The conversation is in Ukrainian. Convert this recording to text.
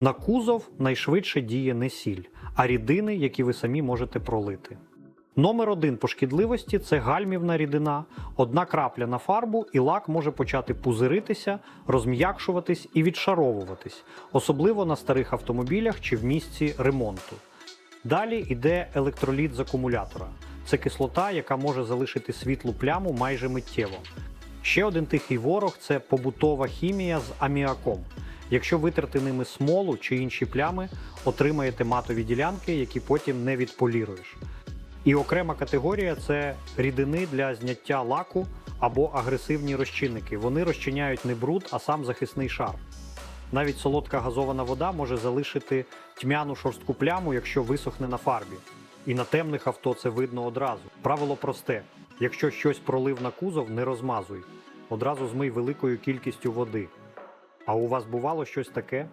На кузов найшвидше діє не сіль, а рідини, які ви самі можете пролити. Номер один по шкідливості це гальмівна рідина. Одна крапля на фарбу, і лак може почати пузиритися, розм'якшуватись і відшаровуватись, особливо на старих автомобілях чи в місці ремонту. Далі йде електроліт з акумулятора. Це кислота, яка може залишити світлу пляму майже миттєво. Ще один тихий ворог це побутова хімія з аміаком. Якщо витерти ними смолу чи інші плями, отримаєте матові ділянки, які потім не відполіруєш. І окрема категорія це рідини для зняття лаку або агресивні розчинники. Вони розчиняють не бруд, а сам захисний шар. Навіть солодка газована вода може залишити тьмяну шорстку пляму, якщо висохне на фарбі. І на темних авто це видно одразу. Правило просте: якщо щось пролив на кузов, не розмазуй. Одразу змий великою кількістю води. А у вас бувало щось таке?